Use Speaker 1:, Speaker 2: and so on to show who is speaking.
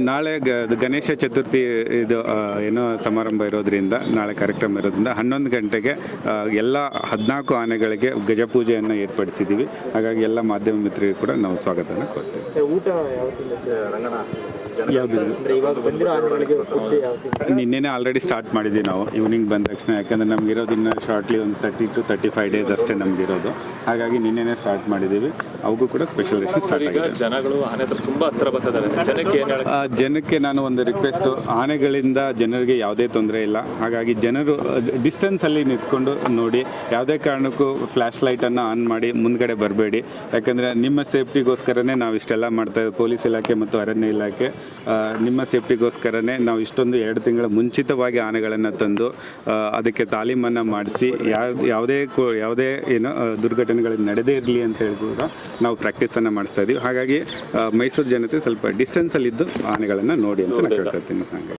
Speaker 1: ನಾಳೆ ಗ- ಗಣೇಶ ಚತುರ್ಥಿ ಇದು ಏನೋ ಸಮಾರಂಭ ಇರೋದ್ರಿಂದ ನಾಳೆ ಕಾರ್ಯಕ್ರಮ ಇರೋದ್ರಿಂದ ಹನ್ನೊಂದು ಗಂಟೆಗೆ ಎಲ್ಲ ಹದಿನಾಲ್ಕು ಆನೆಗಳಿಗೆ ಗಜಪೂಜೆಯನ್ನು ಏರ್ಪಡಿಸಿದ್ದೀವಿ. ಹಾಗಾಗಿ ಎಲ್ಲ ಮಾಧ್ಯಮ ಮಿತ್ರರಿಗೆ ಕೂಡ ನಾವು ಸ್ವಾಗತನ ಕೊಡ್ತೀವಿ. ನಿನ್ನೆನೇ ಆಲ್ರೆಡಿ ಸ್ಟಾರ್ಟ್ ಮಾಡಿದ್ದೀವಿ ನಾವು. ಈವ್ನಿಂಗ್ ಬಂದ ತಕ್ಷಣ ಯಾಕಂದ್ರೆ ನಮ್ಗೆ ಇರೋದಿನ್ನ ಇನ್ನು ಶಾರ್ಟ್ಲಿ ಒಂದು thirty two thirty five days ಅಷ್ಟೇ ನಮ್ಗೆ ಇರೋದು. ಹಾಗಾಗಿ ನಿನ್ನೆನೇ ಸ್ಟಾರ್ಟ್ ಮಾಡಿದ್ದೀವಿ. ಅವಗೂ ಕೂಡ ಸ್ಪೆಷಲ್ ರೇಷನ್ ಸ್ಟಾರ್ಟ್ ಆಗಿದೆ.
Speaker 2: ಜನಗಳು ಆನೆ ಹತ್ರ ತುಂಬಾ ಹತ್ರ ಬರ್ತಿದ್ದಾರೆ. ಜನಕ್ಕೆ ಏನ್
Speaker 1: ಜನಕ್ಕೆ ನಾನು ಒಂದು ರಿಕ್ವೆಸ್ಟು ಆನೆಗಳಿಂದ ಜನರಿಗೆ ಯಾವುದೇ ತೊಂದರೆ ಇಲ್ಲ. ಹಾಗಾಗಿ ಜನರು ಡಿಸ್ಟೆನ್ಸಲ್ಲಿ ನಿಂತ್ಕೊಂಡು ನೋಡಿ, ಯಾವುದೇ ಕಾರಣಕ್ಕೂ ಫ್ಲ್ಯಾಶ್ ಲೈಟನ್ನು ಆನ್ ಮಾಡಿ ಮುಂದ್ಗಡೆ ಬರಬೇಡಿ. ಯಾಕಂದರೆ ನಿಮ್ಮ ಸೇಫ್ಟಿಗೋಸ್ಕರನೇ ನಾವು ಇಷ್ಟೆಲ್ಲ ಮಾಡ್ತಾ ಪೊಲೀಸ್ ಇಲಾಖೆ ಮತ್ತು ಅರಣ್ಯ ಇಲಾಖೆ ನಿಮ್ಮ ಸೇಫ್ಟಿಗೋಸ್ಕರನೇ ನಾವು ಇಷ್ಟೊಂದು ಎರಡು ತಿಂಗಳ ಮುಂಚಿತವಾಗಿ ಆನೆಗಳನ್ನು ತಂದು ಅದಕ್ಕೆ ತಾಲೀಮನ್ನು ಮಾಡಿಸಿ ಯಾವ ಯಾವುದೇ ಕೋ, ಯಾವುದೇ ಏನು ದುರ್ಘಟನೆಗಳು ನಡೆದೇ ಇರಲಿ ಅಂತ ಹೇಳಿ ಕೂಡ ನಾವು ಪ್ರಾಕ್ಟೀಸನ್ನು ಮಾಡಿಸ್ತಾ ಇದ್ದೀವಿ ಹಾಗಾಗಿ ಮೈಸೂರು ಜನತೆ ಸ್ವಲ್ಪ ಡಿಸ್ಟೆನ್ಸಲ್ಲಿದ್ದು ಆನೆಗಳನ್ನು ನೋಡಿ ಅಂತ ನಾನು ಕೇಳ್ಕೊಳ್ತೀನಿ ಹಾಗೆ